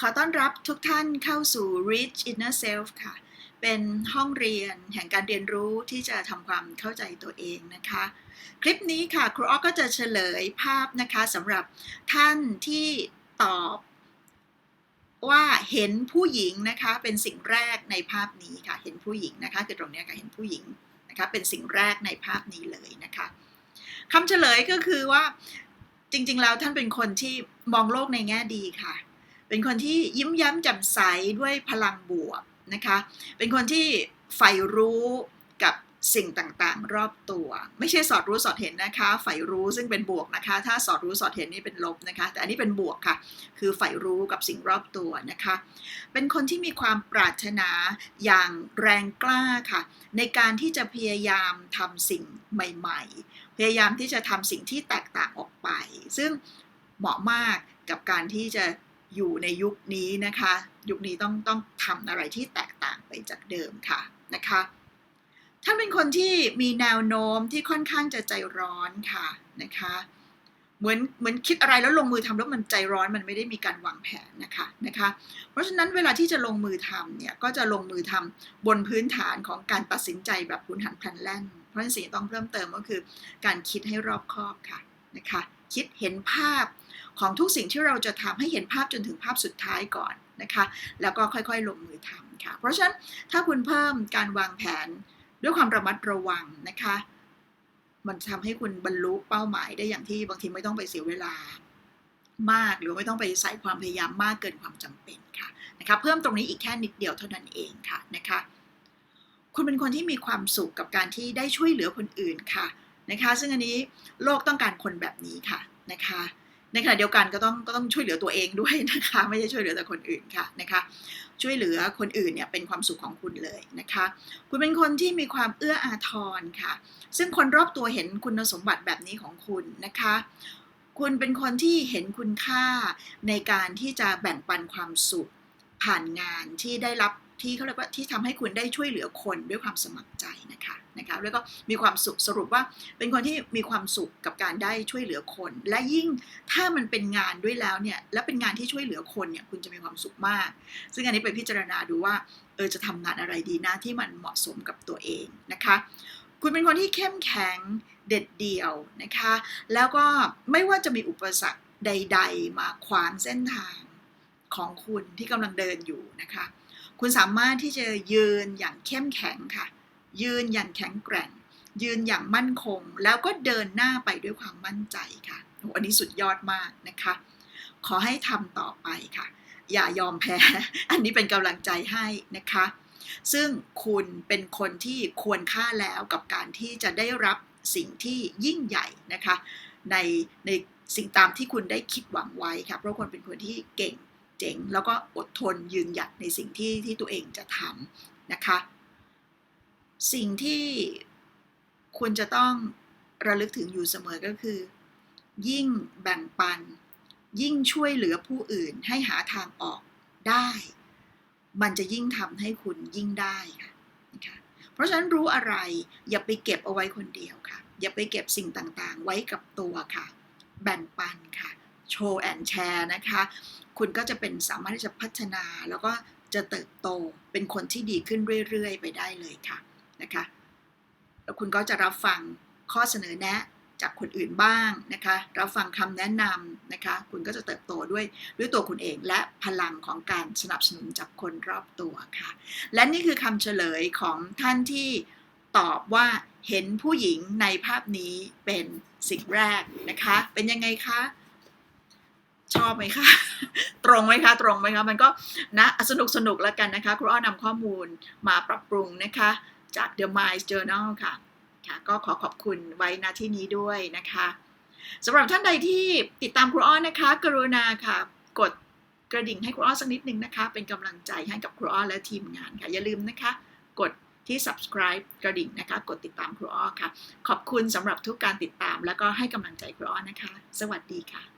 ขอต้อนรับทุกท่านเข้าสู่ Reach Inner Self ค่ะ เป็นห้องเรียนแห่งการเรียนรู้ที่จะทำความเข้าใจตัวเองนะคะ คลิปนี้ค่ะครูอ้อก็จะเฉลยภาพนะคะสำหรับท่านที่ตอบว่าเห็นผู้หญิงนะคะเป็นสิ่งแรกในภาพนี้ค่ะ เห็นผู้หญิงนะคะคือตรงนี้ค่ะเห็นผู้หญิงนะคะเป็นสิ่งแรกในภาพนี้เลยนะคะคำเฉลยก็คือว่าจริงๆแล้วท่านเป็นคนที่มองโลกในแง่ดีค่ะ เป็นคนที่ยิ้มแย้มแจ่มใสด้วยพลังบวกนะคะ เป็นคนที่ใฝ่รู้กับสิ่งต่างๆ รอบตัว ไม่ใช่สอดรู้สอดเห็นนะคะใฝ่รู้ซึ่งเป็นบวกนะคะ ถ้าสอดรู้สอดเห็นนี่เป็นลบนะคะ แต่อันนี้เป็นบวกค่ะ คือใฝ่รู้กับสิ่งรอบตัวนะคะ เป็นคนที่มีความปรารถนาอย่างแรงกล้าค่ะ ในการที่จะพยายามทำสิ่งใหม่ ๆ พยายามที่จะทำสิ่งที่แตกต่างออกไป ซึ่งเหมาะมากกับการที่จะ อยู่ในยุคนี้นะคะ ยุคนี้ต้องต้องทำอะไรที่แตกต่างไปจากเดิมค่ะนะคะท่านเป็นคนที่มีแนวโน้มที่ค่อนข้างจะใจร้อนค่ะนะคะเหมือนเหมือนคิดอะไรแล้วลงมือทำแล้วมันใจร้อนมันไม่ได้มีการวางแผนนะคะนะคะ เพราะฉะนั้นเวลาที่จะลงมือทำเนี่ยก็จะลงมือทำบนพื้นฐานของการตัดสินใจแบบหุนหันพลันแล่น เพราะฉะนั้นสิ่งต้องเพิ่มเติมก็คือ การคิดให้รอบคอบค่ะนะคะ คิดเห็นภาพ ของทุกสิ่งที่เราจะทำให้เห็นภาพจนถึงภาพสุดท้ายก่อนนะคะ แล้วก็ค่อยๆ ลงมือทำค่ะ เพราะฉะนั้นถ้าคุณเพิ่มการวางแผนด้วยความระมัดระวังนะคะ มันทำให้คุณบรรลุเป้าหมายได้อย่างที่บางทีไม่ต้องไปเสียเวลามากหรือไม่ต้องไปใส่ความพยายามมากเกินความจำเป็นค่ะนะคะเพิ่มตรงนี้อีกแค่นิดเดียวเท่านั้นเองค่ะนะคะคุณเป็นคนที่มีความสุขกับการที่ได้ช่วยเหลือคนอื่นค่ะนะคะ ซึ่งอันนี้โลกต้องการคนแบบนี้ค่ะนะคะ ในขณะเดียวกันก็ต้องก็ต้องช่วยเหลือตัวเองด้วยนะคะ ไม่ใช่ช่วยเหลือแต่คนอื่นค่ะนะคะ ช่วยเหลือคนอื่นเนี่ยเป็นความสุขของคุณเลยนะคะ คุณเป็นคนที่มีความเอื้ออาทรค่ะ ซึ่งคนรอบตัวเห็นคุณสมบัติแบบนี้ของคุณนะคะ คุณเป็นคนที่เห็นคุณค่าในการที่จะแบ่งปันความสุขผ่านงานที่ได้รับที่เขาเรียกว่าที่ทำให้คุณได้ช่วยเหลือคนด้วยความสมัครใจ นะคะแล้วก็มีความสุขสรุปว่าเป็นคนที่มีความสุขกับการได้ช่วยเหลือคน และยิ่งถ้ามันเป็นงานด้วยแล้วเนี่ยและเป็นงานที่ช่วยเหลือคนเนี่ยคุณจะมีความสุขมาก ซึ่งอันนี้ไปพิจารณาดูว่าเออจะทำงานอะไรดีนะที่มันเหมาะสมกับตัวเองนะคะ คุณเป็นคนที่เข้มแข็งเด็ดเดี่ยวนะคะ แล้วก็ไม่ว่าจะมีอุปสรรคใด ๆ มาขวางเส้นทางของคุณที่กำลังเดินอยู่นะคะ คุณสามารถที่จะยืนอย่างเข้มแข็งค่ะ ยืนอย่างแข็งแกร่ง ยืนอย่างมั่นคง แล้วก็เดินหน้าไปด้วยความมั่นใจค่ะอันนี้สุดยอดมากนะคะ ขอให้ทำต่อไปค่ะ อย่ายอมแพ้ อันนี้เป็นกำลังใจให้นะคะ ซึ่งคุณเป็นคนที่ควรค่าแล้วกับการที่จะได้รับสิ่งที่ยิ่งใหญ่นะคะ ในในสิ่งตามที่คุณได้คิดหวังไว้ค่ะ เพราะคนเป็นคนที่เก่งเจ๋ง แล้วก็อดทนยืนหยัดในสิ่งที่ที่ตัวเองจะทำนะคะ สิ่งที่คุณจะต้องระลึกถึงอยู่เสมอก็คือ ยิ่งแบ่งปัน ยิ่งช่วยเหลือผู้อื่นให้หาทางออกได้ มันจะยิ่งทำให้คุณยิ่งได้ค่ะนะคะเพราะฉะนั้นรู้อะไรอย่าไปเก็บเอาไว้คนเดียวค่ะ อย่าไปเก็บสิ่งต่างๆ ไว้กับตัวค่ะ แบ่งปันค่ะโชว์แอนแชร์นะคะ คุณก็จะเป็นสามารถที่จะพัฒนาแล้วก็จะเติบโตเป็นคนที่ดีขึ้นเรื่อย ๆ ไปได้เลยค่ะ นะคะแล้วคุณก็จะรับฟังข้อเสนอแนะจากคนอื่นบ้างนะคะรับฟังคำแนะนำนะคะ คุณก็จะเติบโตด้วยด้วยตัวคุณเองและพลังของการสนับสนุนจากคนรอบตัวค่ะ และนี่คือคำเฉลยของท่านที่ตอบว่าเห็นผู้หญิงในภาพนี้เป็นสิ่งแรกนะคะ เป็นยังไงคะชอบไหมคะ ตรงไหมคะ ตรงไหมคะ มันก็นะสนุกสนุกแล้วกันนะคะ ครูอ้อนำข้อมูลมาปรับปรุงนะคะ จาก The Mind Journal ค่ะค่ะก็ขอขอบคุณไว้ณที่นี้ด้วยนะคะสำหรับท่านใดที่ติดตามครูอ้อนนะคะ กรุณาค่ะ กดกระดิ่งให้ครูอ้อนสักนิดนึงนะคะ เป็นกำลังใจให้กับครูอ้อนและทีมงานค่ะอย่าลืมนะคะ กดที่ subscribe กระดิ่งนะคะ กดติดตามครูอ้อค่ะ ขอบคุณสำหรับทุกการติดตาม แล้วก็ให้กำลังใจครูอ้อนะคะ สวัสดีค่ะ